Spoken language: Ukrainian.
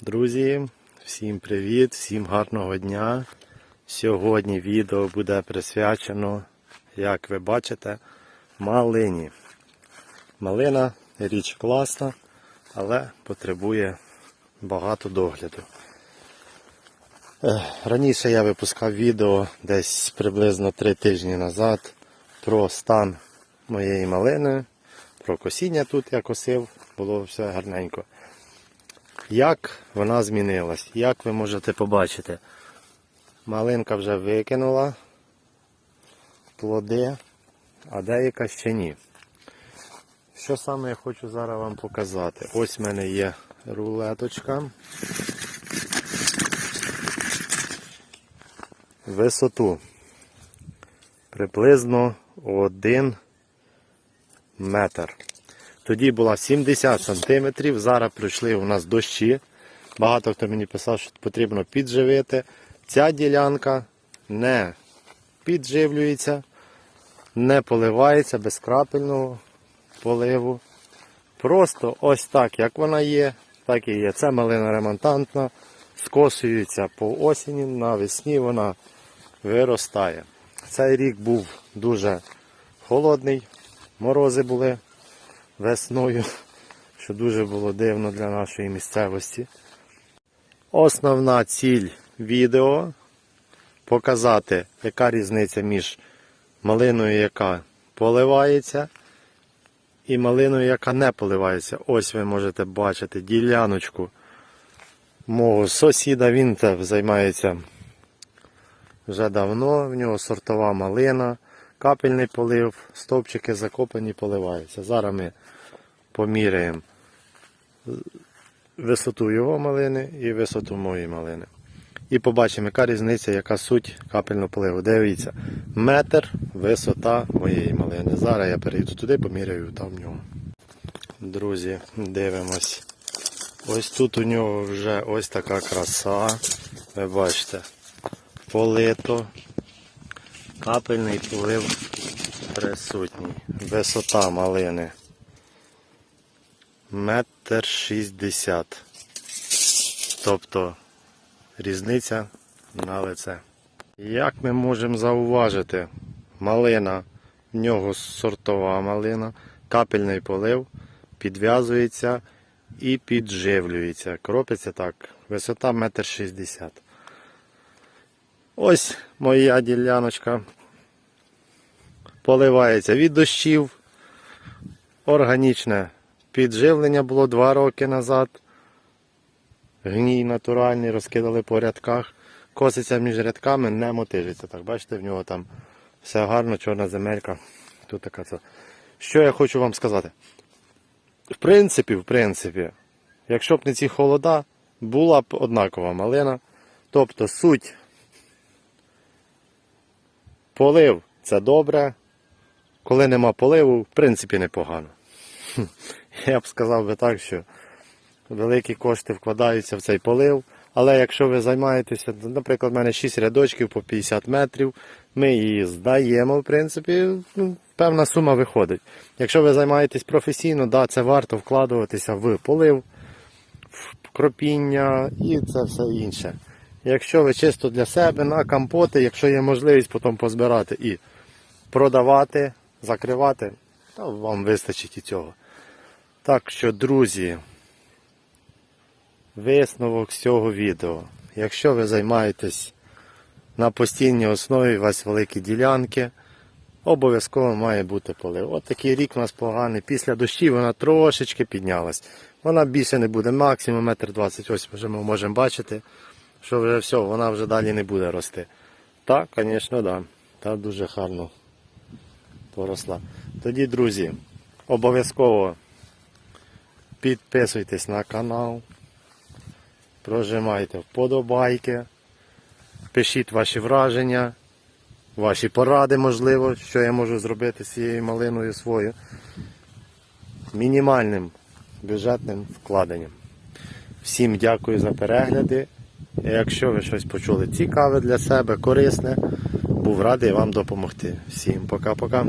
Друзі, всім привіт, всім гарного дня. Сьогодні відео буде присвячено, як ви бачите, малині. Малина річ класна, але потребує багато догляду. Е, Раніше я випускав відео десь приблизно 3 тижні назад про стан моєї малини, про косіння тут я косив, було все гарненько. Як вона змінилась? Як ви можете побачити? Малинка вже викинула плоди, а деяка ще ні. Що саме я хочу зараз вам показати? Ось в мене є рулеточка. Висоту приблизно 1 метр. Тоді була 70 сантиметрів, зараз пройшли у нас дощі. Багато хто мені писав, що потрібно підживити. Ця ділянка не підживлюється, не поливається без крапельного поливу. Просто ось так, як вона є, так і є. Це малина ремонтантна, скосується по осені, навесні вона виростає. Цей рік був дуже холодний, морози були весною, що дуже було дивно для нашої місцевості. Основна ціль відео показати, яка різниця між малиною, яка поливається, і малиною, яка не поливається. Ось ви можете бачити діляночку мого сусіда. Він займається вже давно. В нього сортова малина, капельний полив, стовпчики закопані, поливаються. Зараз ми поміряємо висоту його малини і висоту моєї малини. І побачимо, яка різниця, яка суть капельного поливу. Дивіться, метр висота моєї малини. Зараз я перейду туди, поміряю там в нього. Друзі, дивимось. Ось тут у нього вже ось така краса. Ви бачите, полито, капельний полив присутній. Висота малини. Метр шістдесят. Тобто різниця на лице. Як ми можемо зауважити, малина, в нього сортова малина, капельний полив, підв'язується і підживлюється. Кропиться так, висота метр шістдесят. Ось моя діляночка. Поливається від дощів. Органічне підживлення було два роки назад. Гній натуральний, розкидали по рядках. Коситься між рядками, не мотижиться. Так, бачите, в нього там все гарно, чорна земелька. Тут така це. Що я хочу вам сказати? В принципі, в принципі, якщо б не ці холода, була б однакова малина. Тобто суть полив це добре. Коли нема поливу, в принципі, непогано. Я б сказав би так, що великі кошти вкладаються в цей полив. Але якщо ви займаєтеся, наприклад, в мене 6 рядочків по 50 метрів, ми її здаємо, в принципі, ну, певна сума виходить. Якщо ви займаєтесь професійно, да, це варто вкладуватися в полив, в кропіння і це все інше. Якщо ви чисто для себе на компоти, якщо є можливість потім позбирати і продавати, закривати, то вам вистачить і цього. Так що, друзі, висновок з цього відео. Якщо ви займаєтесь на постійній основі, у вас великі ділянки, обов'язково має бути полив. От такий рік у нас поганий. Після дощів вона трошечки піднялась. Вона більше не буде, максимум метр двадцять. Ось вже ми можемо бачити, що вже все, вона вже далі не буде рости. Так, звісно, да. Та дуже гарно поросла. Тоді, друзі, обов'язково підписуйтесь на канал, прожимайте вподобайки, пишіть ваші враження, ваші поради, можливо, що я можу зробити з цією малиною свою. Мінімальним бюджетним вкладенням. Всім дякую за перегляди. Якщо ви щось почули цікаве для себе, корисне, був радий вам допомогти. Всім пока-пока.